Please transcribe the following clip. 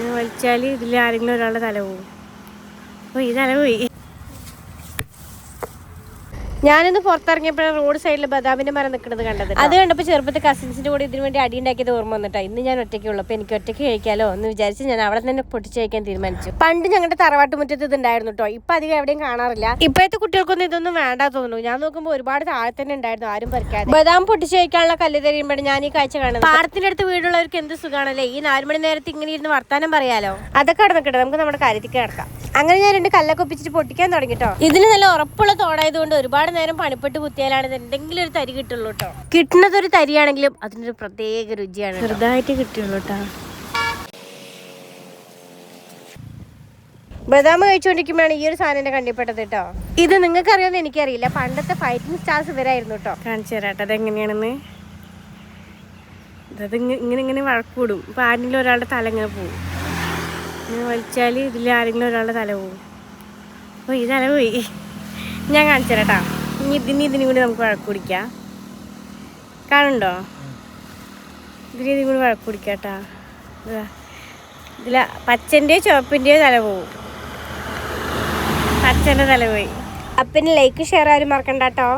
ഇങ്ങനെ വലിച്ചാൽ ഇതിൽ ആരെങ്കിലും ഒരാളുടെ തല പോവും. അപ്പോൾ ഈ തല പോയി. ഞാനിന്ന് പുറത്തിറങ്ങിയപ്പോഴാണ് റോഡ് സൈഡിൽ ബദാമിന്റെ മരം നിൽക്കുന്നത് കണ്ടത് അത് കണ്ടപ്പോൾ ചെറുപ്പത്തിൽ കസിൻസിന്റെ കൂടെ ഇതിനു വേണ്ടി അടി ഉണ്ടാക്കിയത് ഓർമ്മ വന്നിട്ടാ. ഇന്ന് ഞാൻ ഒറ്റയ്ക്കുള്ളൂ അപ്പൊ എനിക്ക് ഒറ്റയ്ക്ക് കഴിക്കാലോ എന്ന് വിചാരിച്ച് ഞാൻ അവിടെ തന്നെ പൊട്ടിച്ച് കഴിക്കാൻ തീരുമാനിച്ചു. പണ്ട് ഞങ്ങളുടെ തറവാട്ട് മുറ്റത്ത് ഇത് ഉണ്ടായിരുന്നു കേട്ടോ ഇപ്പൊ അധികം എവിടെയും കാണാറില്ല. ഇപ്പോഴത്തെ കുട്ടികൾക്കൊന്നും ഇതൊന്നും വേണ്ട തോന്നുന്നു. ഞാൻ നോക്കുമ്പോൾ ഒരുപാട് താഴെ തന്നെ ഉണ്ടായിരുന്നു. ആരും പറിക്കാതെ. ബദാം പൊട്ടിച്ച് കഴിക്കാനുള്ള കല്ല് തരുമ്പോഴാണ് ഞാൻ ഈ കാഴ്ച കാണുന്നത്. പാടത്തിന്റെ അടുത്ത് വീടുള്ളവർക്ക് എന്ത് സുഖമാണല്ലേ ഈ നാല് മണി നേരത്ത് ഇങ്ങനെ ഇരുന്ന് വർത്താനം പറയാലോ? അതൊക്കെ നടന്നിട്ടെ നമുക്ക് നമ്മുടെ കാര്യത്തിൽ കിടക്കാം. അങ്ങനെ ഞാൻ രണ്ട് കല്ലൊക്കെ ഒപ്പിച്ചിട്ട് പൊട്ടിക്കാൻ തുടങ്ങിട്ടോ ഇതിന് നല്ല ഉറപ്പുള്ള തോടായതുകൊണ്ട് ഒരുപാട് നേരം പണിപ്പെട്ട് കുത്തിയാലാണ് ഇത് എന്തെങ്കിലും ഒരു തരി കിട്ടുള്ളൂ കേട്ടോ കിട്ടുന്നത് ഒരു തരിയാണെങ്കിലും അതിനൊരു പ്രത്യേക രുചിയാണ് ചെറുതായിട്ട് കിട്ടുള്ളൂ കേട്ടോ ബദാം കഴിച്ചുകൊണ്ടിരിക്കുമ്പോഴാണ് ഈ ഒരു സാധനം കണ്ടിപ്പെട്ടത് കേട്ടോ ഇത് നിങ്ങൾക്ക് അറിയാമെന്ന് എനിക്കറിയില്ല. പണ്ടത്തെ ഫൈറ്റിംഗ് സ്റ്റാർസ് ഇവരായിരുന്നു കേട്ടോ കാണിച്ചു തരാട്ടോ അതെങ്ങനെയാണെന്ന്. അത് ഇങ്ങനെ ഇങ്ങനെ വഴക്കൂടും. ഇപ്പം ആരെങ്കിലും ഒരാളുടെ തല ഇങ്ങനെ പോവും. ഇങ്ങനെ വലിച്ചാൽ ഇതിൽ ആരെങ്കിലും ഒരാളുടെ തല പോവും. അപ്പോൾ ഈ തല പോയി. ഞാൻ കാണിച്ചു തരാട്ടാ ഇനി ഇതിന് ഇതിനും കൂടി നമുക്ക് വഴക്ക് കുടിക്കാം കാണുണ്ടോ ഇതിന് ഇതിനും കൂടി വഴക്ക് കുടിക്കാട്ടാ ഇതാ. ഇതില പച്ചന്റെയോ ചുവപ്പിന്റെയോ തല പോവും. പച്ചന്റെ തല പോയി. അപ്പം ലൈക്ക് ഷെയർ ആരും മറക്കണ്ട കേട്ടോ